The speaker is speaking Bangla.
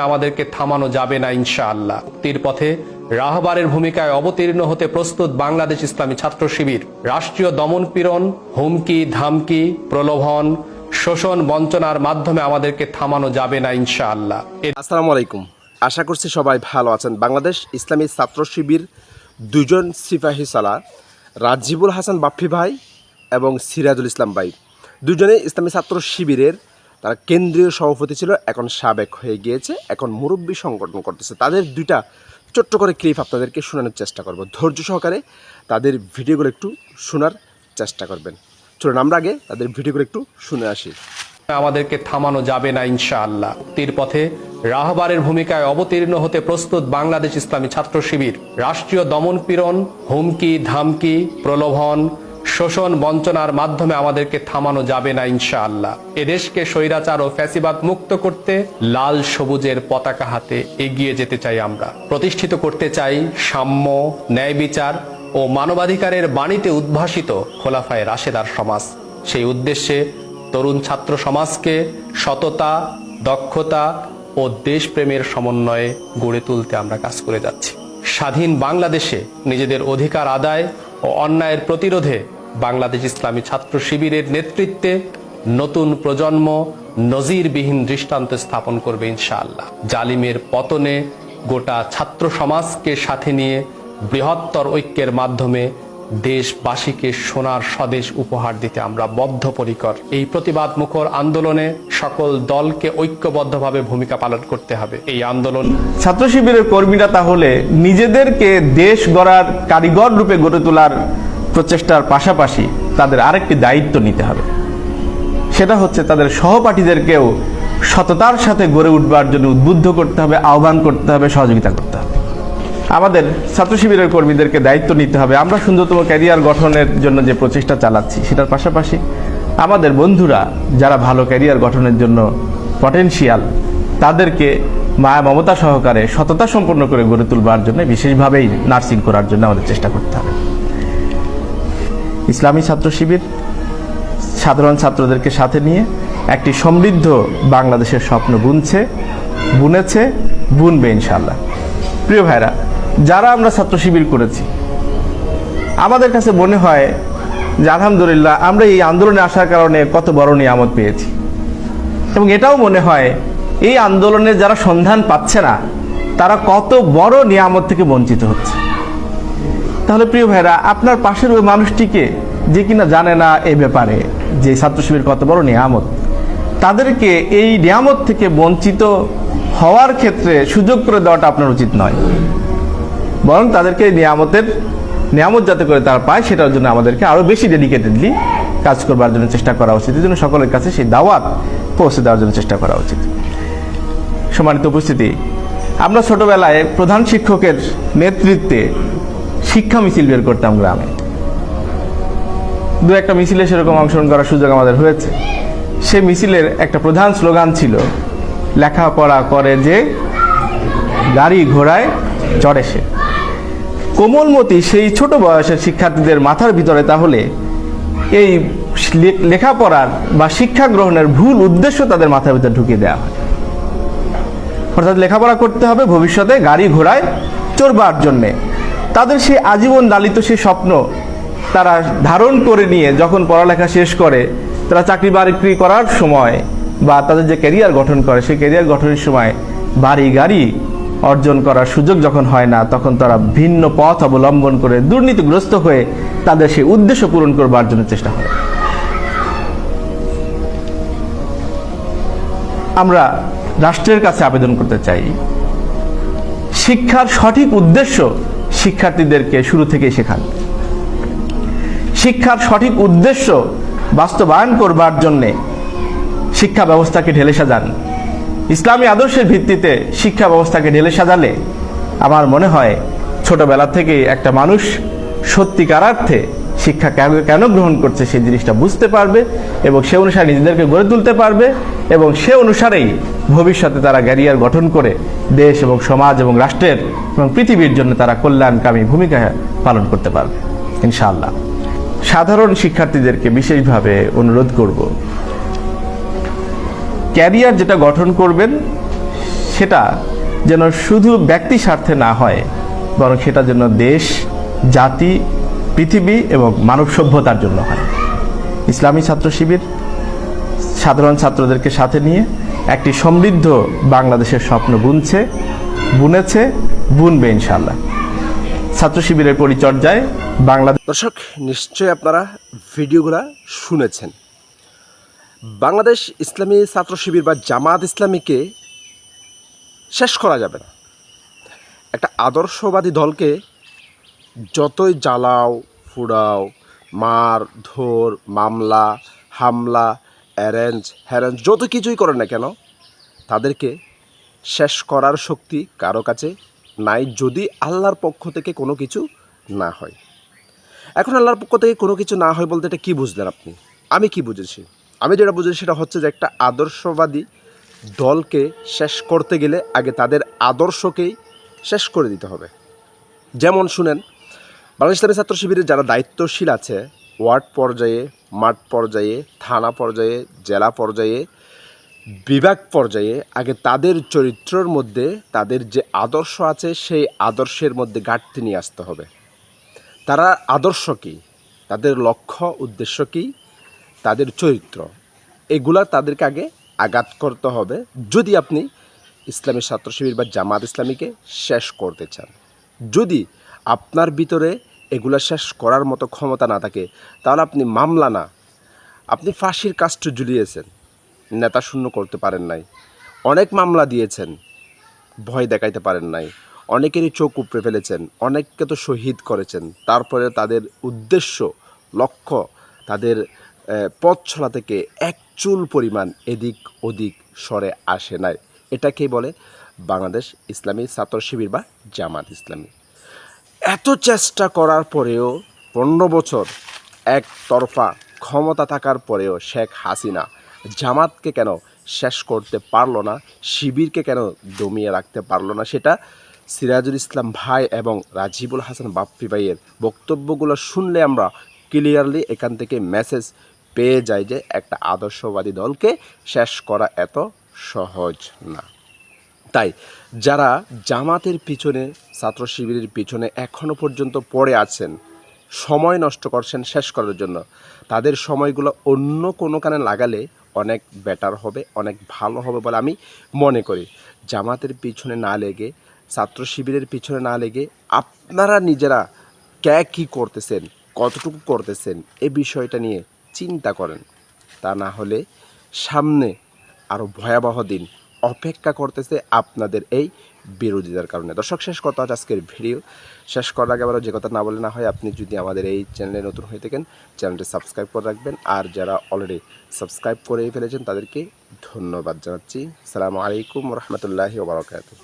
আমাদেরকে থামানো যাবে না ইনশাআল্লাহ। মুক্তির পথে রাহবারের ভূমিকায় অবতীর্ণ হতে প্রস্তুত বাংলাদেশ ইসলামী ছাত্র শিবির। রাষ্ট্রীয় দমন পীড়ন, হুমকি, ধামকি, প্রলোভন, শোষণ, বঞ্চনার মাধ্যমে আমাদেরকে থামানো যাবে না ইনশাআল্লাহ। আসসালামু আলাইকুম। আশা করছি সবাই ভালো আছেন। বাংলাদেশ ইসলামী ছাত্র শিবির দুজন সিপাহী সালা রাজিবুল হাসান বাপ্পি ভাই এবং সিরাজুল ইসলাম ভাই। দুজনে ইসলামী ছাত্র শিবিরের তারা কেন্দ্রীয় সভাপতি ছিল, এখন সাবেক হয়ে গিয়েছে, এখন মুরব্বী সংগঠন করতেছে। তাদের দুইটা ছোট্ট করে ক্লিপ আপনাদেরকে শোনানোর চেষ্টা করব। ধৈর্য সহকারে তাদের ভিডিওগুলো একটু শোনার চেষ্টা করবেন। চলুন, আমরা আগে তাদের ভিডিওগুলো একটু শুনে আসি। আমাদেরকে থামানো যাবে না, ইনশাআল্লাহ। তীর পথে রাহবারের ভূমিকায় অবতীর্ণ হতে প্রস্তুত বাংলাদেশ ইসলামী ছাত্র শিবির। রাষ্ট্রীয় দমন পীড়ন, হুমকি, ধামকি, প্রলোভন শোষণ বঞ্চনার মাধ্যমে আমাদেরকে থামানো যাবে না ইনশাআল্লাহ। এদেশকে স্বৈরাচার ও ফ্যাসিবাদ মুক্ত করতে লাল সবুজের পতাকা হাতে এগিয়ে যেতে চাই আমরা। প্রতিষ্ঠিত করতে চাই সাম্য, ন্যায় বিচার ও মানবাধিকারের বাণীতে উদ্ভাসিত খোলাফায় রাশেদার সমাজ। সেই উদ্দেশ্যে তরুণ ছাত্র সমাজকে সততা, দক্ষতা ও দেশপ্রেমের সমন্বয়ে গড়ে তুলতে আমরা কাজ করে যাচ্ছি। স্বাধীন বাংলাদেশে নিজেদের অধিকার আদায় ও অন্যায়ের প্রতিরোধে বাংলাদেশ ইসলামী ছাত্র শিবিরের নেতৃত্বে নতুন প্রজন্ম নজিরবিহীন দৃষ্টান্ত স্থাপন করবে ইনশাআল্লাহ। জালিমের পতনে গোটা ছাত্র সমাজকে সাথে নিয়ে বৃহত্তর ঐক্যের মাধ্যমে দেশবাসীকে সোনার স্বদেশ উপহার দিতে আমরা বদ্ধপরিকর। এই প্রতিবাদ মুখর আন্দোলনে সকল দলকে ঐক্যবদ্ধভাবে ভূমিকা পালন করতে হবে। এই আন্দোলন ছাত্র শিবিরের কর্মীরা তাহলে নিজেদেরকে দেশ গড়ার কারিগর রূপে গড়ে তোলার প্রচেষ্টার পাশাপাশি তাদের আরেকটি দায়িত্ব নিতে হবে। সেটা হচ্ছে তাদের সহপাঠীদেরকেও সততার সাথে গড়ে উঠবার জন্য উদ্বুদ্ধ করতে হবে, আহ্বান করতে হবে, সহযোগিতা করতে হবে। আমাদের ছাত্র শিবিরের কর্মীদেরকে দায়িত্ব নিতে হবে। আমরা সুন্দরতম ক্যারিয়ার গঠনের জন্য যে প্রচেষ্টা চালাচ্ছি, সেটার পাশাপাশি আমাদের বন্ধুরা যারা ভালো ক্যারিয়ার গঠনের জন্য পটেনশিয়াল তাদেরকে মায়া মমতা সহকারে সততা সম্পন্ন করে গড়ে তুলবার জন্য বিশেষভাবেই নার্সিং করার জন্য আমাদের চেষ্টা করতে হবে। ইসলামী ছাত্র শিবির, সাধারণ ছাত্রদেরকে সাথে নিয়ে একটি সমৃদ্ধ বাংলাদেশের স্বপ্ন বুনছে, বুনেছে, বুনবে ইনশাল্লাহ প্রিয় ভাইরা, যারা আমরা ছাত্র শিবির করেছি, আমাদের কাছে মনে হয় যে আলহামদুলিল্লাহ আমরা এই আন্দোলনে আসার কারণে কত বড় নিয়ামত পেয়েছি। এবং এটাও মনে হয় এই আন্দোলনে যারা সন্ধান পাচ্ছে না, তারা কত বড় নিয়ামত থেকে বঞ্চিত হচ্ছে। তাহলে প্রিয় ভাইরা আপনার পাশের ওই মানুষটিকে যে কিনা জানে না এই ব্যাপারে, যে ছাত্র শিবির কত বড় নিয়ামত, তাদেরকে এই নিয়ামত থেকে বঞ্চিত হওয়ার ক্ষেত্রে সুযোগ করে দেওয়াটা আপনার উচিত নয়। বরং তাদেরকে নিয়ামতের, নিয়ামত যাতে করে তারা পায়, সেটার জন্য আমাদেরকে আরও বেশি ডেডিকেটেডলি কাজ করবার জন্য চেষ্টা করা উচিত। এই জন্য সকলের কাছে সেই দাওয়াত পৌঁছে দেওয়ার জন্য চেষ্টা করা উচিত। সম্মানিত উপস্থিতি, আমরা ছোটবেলায় প্রধান শিক্ষকের নেতৃত্বে শিক্ষা মিছিল বের করতাম গ্রামে। দু একটা মিছিলে সেরকম অংশগ্রহণ করার সুযোগ আমাদের হয়েছে। সে মিছিলের একটা প্রধান স্লোগান ছিল, লেখাপড়া করে যে গাড়ি ঘোড়ায় চড়ে সে। কোমলমতি সেই ছোট বয়সের শিক্ষার্থীদের মাথার ভিতরে তাহলে এই লেখাপড়ার বা শিক্ষা গ্রহণের ভুল উদ্দেশ্য তাদের মাথার ভিতরে ঢুকিয়ে দেওয়া হয়। অর্থাৎ লেখাপড়া করতে হবে ভবিষ্যতে গাড়ি ঘোড়ায় চড়বার জন্যে। তাদের সেই আজীবন লালিত সেই স্বপ্ন তারা ধারণ করে নিয়ে যখন পড়ালেখা শেষ করে, তারা চাকরি বাকরি করার সময় বা তাদের যে ক্যারিয়ার গঠন করে, সেই ক্যারিয়ার গঠনের সময় বাড়ি গাড়ি অর্জন করার সুযোগ যখন হয় না, তখন তারা ভিন্ন পথ অবলম্বন করে দুর্নীতিগ্রস্ত হয়ে তাদের সেই উদ্দেশ্য পূরণ করবার জন্য চেষ্টা করে। আমরা রাষ্ট্রের কাছে আবেদন করতে চাই। শিক্ষার সঠিক উদ্দেশ্য শিক্ষার্থীদেরকে শুরু থেকেই শেখান। শিক্ষার সঠিক উদ্দেশ্য বাস্তবায়ন করবার জন্যে শিক্ষা ব্যবস্থাকে ঢেলে সাজান। ইসলামী আদর্শের ভিত্তিতে শিক্ষা ব্যবস্থাকে ঢেলে সাজালে আমার মনে হয় ছোটবেলা থেকেই একটা মানুষ সত্যিকারার্থে শিক্ষা কেন কেন গ্রহণ করছে সেই জিনিসটা বুঝতে পারবে এবং সে অনুসারে নিজেদেরকে গড়ে তুলতে পারবে এবং সে অনুসারেই ভবিষ্যতে তারা ক্যারিয়ার গঠন করে দেশ এবং সমাজ এবং রাষ্ট্রের এবং পৃথিবীর জন্য তারা কল্যাণকামী ভূমিকা পালন করতে পারবে, ইনশাআল্লাহ। সাধারণ শিক্ষার্থীদেরকে বিশেষভাবে অনুরোধ করব, ক্যারিয়ার যেটা গঠন করবেন, সেটা যেন শুধু ব্যক্তি স্বার্থে না হয়, বরং সেটা যেন দেশ, জাতি, পৃথিবী এবং মানব সভ্যতার জন্য হয়। ইসলামী ছাত্র শিবির, সাধারণ ছাত্রদেরকে সাথে নিয়ে একটি সমৃদ্ধ বাংলাদেশের স্বপ্ন বুনছে, বুনেছে, বুনবে ইনশাল্লাহ ছাত্র শিবিরের পরিচর্যায় বাংলাদেশ দর্শক, নিশ্চয়ই আপনারা ভিডিওগুলো শুনেছেন। বাংলাদেশ ইসলামী ছাত্র শিবির বা জামাত ইসলামীকে শেষ করা যাবে না। একটা আদর্শবাদী দলকে যতই জ্বালাও, ফুড়াও, মার, ধর, মামলা, হামলা অ্যারেঞ্জ হ্যারেঞ্জ যত কিছুই করেন না কেন, তাদেরকে শেষ করার শক্তি কারও কাছে নাই যদি আল্লাহর পক্ষ থেকে কোনো কিছু না হয়। এখন আল্লাহর পক্ষ থেকে কোনো কিছু না হয় বলতে এটা কী বুঝলেন আপনি? আমি কি বুঝেছি? আমি যেটা বুঝেছি সেটা হচ্ছে যে একটা আদর্শবাদী দলকে শেষ করতে গেলে আগে তাদের আদর্শকেই শেষ করে দিতে হবে। যেমন শুনেন, বাংলাদেশ ছাত্র শিবিরের যারা দায়িত্বশীল আছে, ওয়ার্ড পর্যায়ে মাঠ পর্যায়ে, থানা পর্যায়ে, জেলা পর্যায়ে, বিভাগ পর্যায়ে আগে তাদের চরিত্রর মধ্যে, তাদের যে আদর্শ আছে, সেই আদর্শের মধ্যে ঘাটতি নিয়ে আসতে হবে। তারা আদর্শ কী? তাদের লক্ষ্য, উদ্দেশ্য কী? তাদের চরিত্র। এগুলা তাদেরকে আগে আঘাত করতে হবে। যদি আপনি ইসলামী ছাত্র শিবির বা জামাত ইসলামীকে শেষ করতে চান, যদি আপনার ভিতরে এগুলা শেষ করার মতো ক্ষমতা না থাকে, তাহলে আপনি মামলা না। আপনি ফাঁসির কাষ্ট ঝুলিয়েছেন, নেতা শূন্য করতে পারেন নাই। অনেক মামলা দিয়েছেন, ভয় দেখাইতে পারেন নাই। অনেকেরই চোখ উপড়ে ফেলেছেন, অনেককে তো শহীদ করেছেন। তারপরে তাদের উদ্দেশ্য, লক্ষ্য, তাদের পথ ছলা থেকে এক চুল পরিমাণ এদিক ওদিক সরে আসে নাই। এটাকেই বলে বাংলাদেশ ইসলামী ছাত্র শিবির বা জামাত ইসলামী। এত চেষ্টা করার পরেও পনেরো বছর এক তরফা ক্ষমতা থাকার পরেও শেখ হাসিনা জামাতকে কেন শেষ করতে পারল না, শিবিরকে কেন দমিয়ে রাখতে পারল না সেটা সিরাজুল ইসলাম ভাই এবং রাজিবুল হাসান বাপ্পি ভাইয়ের বক্তব্যগুলো শুনলে আমরা ক্লিয়ারলি এখান থেকে মেসেজ পেয়ে যাই যে একটা আদর্শবাদী দলকে শেষ করা এত সহজ না। তাই যারা জামাতের পিছনে, ছাত্র শিবিরের পিছনে এখনও পর্যন্ত পড়ে আছেন, সময় নষ্ট করছেন শেষ করার জন্য, তাদের সময়গুলো অন্য কোনো কানে লাগালে অনেক বেটার হবে, অনেক ভালো হবে বলে আমি মনে করি। জামাতের পিছনে না লেগে, ছাত্র শিবিরের পিছনে না লেগে আপনারা নিজেরা কে কী করতেছেন, কতটুকু করতেছেন, এ বিষয়টা নিয়ে চিন্তা করেন। তা না হলে সামনে আরও ভয়াবহ দিন অপেক্ষা করতেছে আপনাদের এই বিরোধিতার কারণে। দর্শক, শেষ কথা হচ্ছে আজকের ভিডিও। শেষ করার আগে আবার যে কথা না বলে না হয়, আপনি যদি আমাদের এই চ্যানেলে নতুন হয়ে থাকেন, চ্যানেলটি সাবস্ক্রাইব করে রাখবেন। আর যারা অলরেডি সাবস্ক্রাইব করে ফেলেছেন, তাদেরকে ধন্যবাদ জানাচ্ছি। সালামু আলাইকুম রহমতুল্লাহি ওবরাকাতু